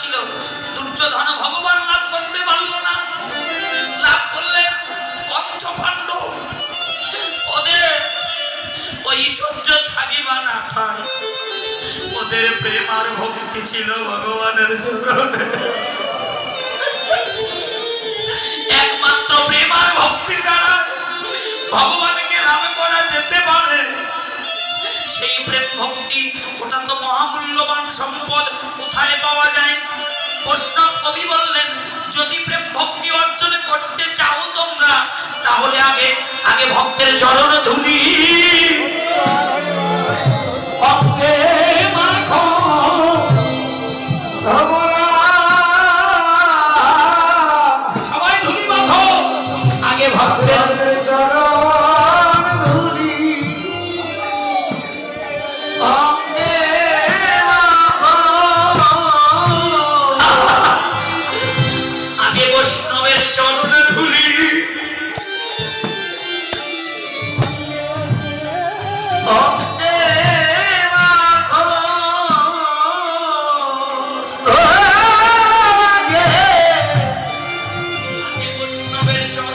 ছিল। দুর্যোধন ভগবান লাভ করতে পারল না। লাভ করলেন পঞ্চ পাণ্ডব ওদের ঐশ্বর্য থাকিবা না থাক ওদের প্রেম আর ভক্তি ছিল ভগবানের চরণে একমাত্র প্রেম আর ভক্তির দ্বারা ভগবানকে লাভ করা যেতে পারে। সেই প্রেম ভক্তি ওটা তো মহামূল্যবান সম্পদ কোথায় পাওয়া যায়। বৈষ্ণব কবি বললেন, যদি প্রেম ভক্তি অর্জন করতে চাও তোমরা, তাহলে আগে আগে ভক্তের চরণ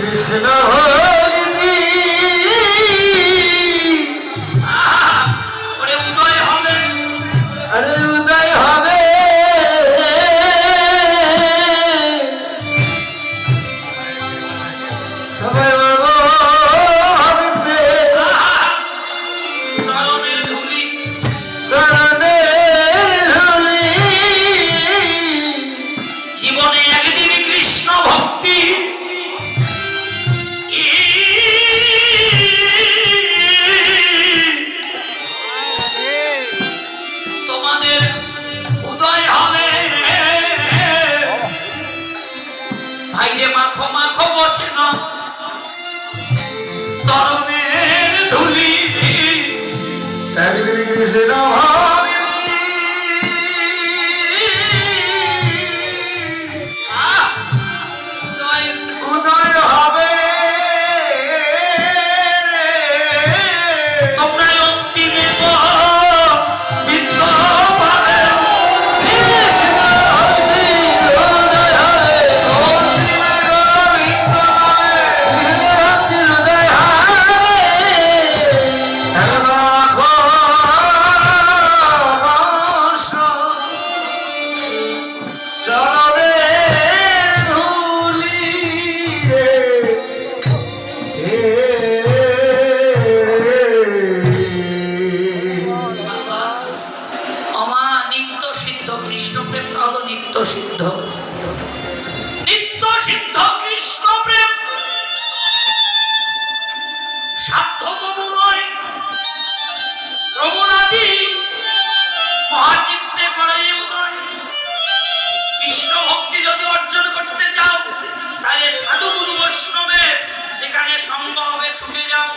কৃষ্ণ বসে না সিদ্ধ। নিত্য সিদ্ধ কৃষ্ণ প্রেম। সাধ্যতম নয় শ্রবণাদি। মহাচিত্তে করে উদয়। কৃষ্ণ ভক্তি যদি অর্জন করতে চাও, তাহলে সাধু গুরু বৈষ্ণবের সেখানে সঙ্গ হবে, ছুটে যাও।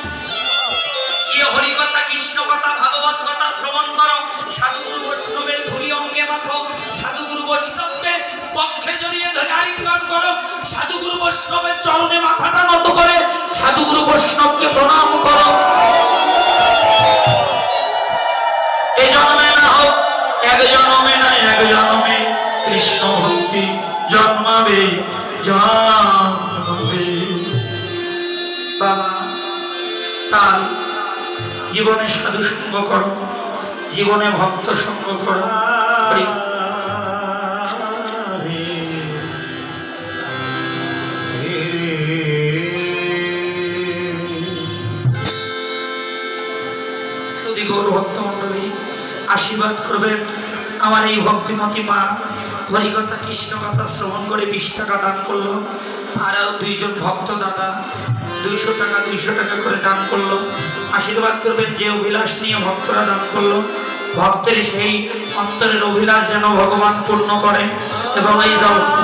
গিয়ে হরি কৃষ্ণ কথা ভাগবত কথা শ্রবণ করো। সাধুগুরু বৈষ্ণবের ধুলি অঙ্গে মাখো। সাধুগুরু বৈষ্ণবকে পক্ষে জড়িয়ে ধরে আলিঙ্গন করো। সাধুগুরু বৈষ্ণবের চরণে মাথাটা নত করে সাধুগুরু বৈষ্ণবকে প্রণাম করো। এ জন্মে না হোক, এক জন্মে না এক জন্মে কৃষ্ণ ভক্তি জন্মাবে জন্মাবে। বাবা তাই জীবনে সাধু সঙ্গ করো, জীবনে ভক্ত সঙ্গ করো। হরি গৌর ভক্ত আশীর্বাদ করবেন আমার এই ভক্তিমতী মা। হরিকথা কৃষ্ণ কথা শ্রবণ করে বিশ টাকা দান করল আর দুইজন ভক্ত দাদা। দুইশো টাকা দুইশো টাকা করে দান করল। আশীর্বাদ করবেন যে অভিলাষ নিয়ে ভক্তরা দান করল। ভক্তের সেই অন্তরের অভিলাষ যেন ভগবান পূর্ণ করেন এবং এই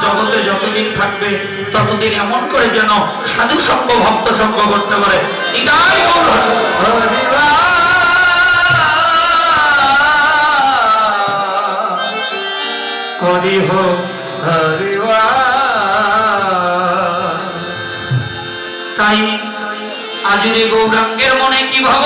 জগতে যতদিন থাকবে, ততদিন এমন করে যেন সাধু সঙ্গ, ভক্ত সঙ্গ করতে পারে। হরি। হরিবা হরি আজ আজুরে গৌরাঙ্গের মনে কি ভাব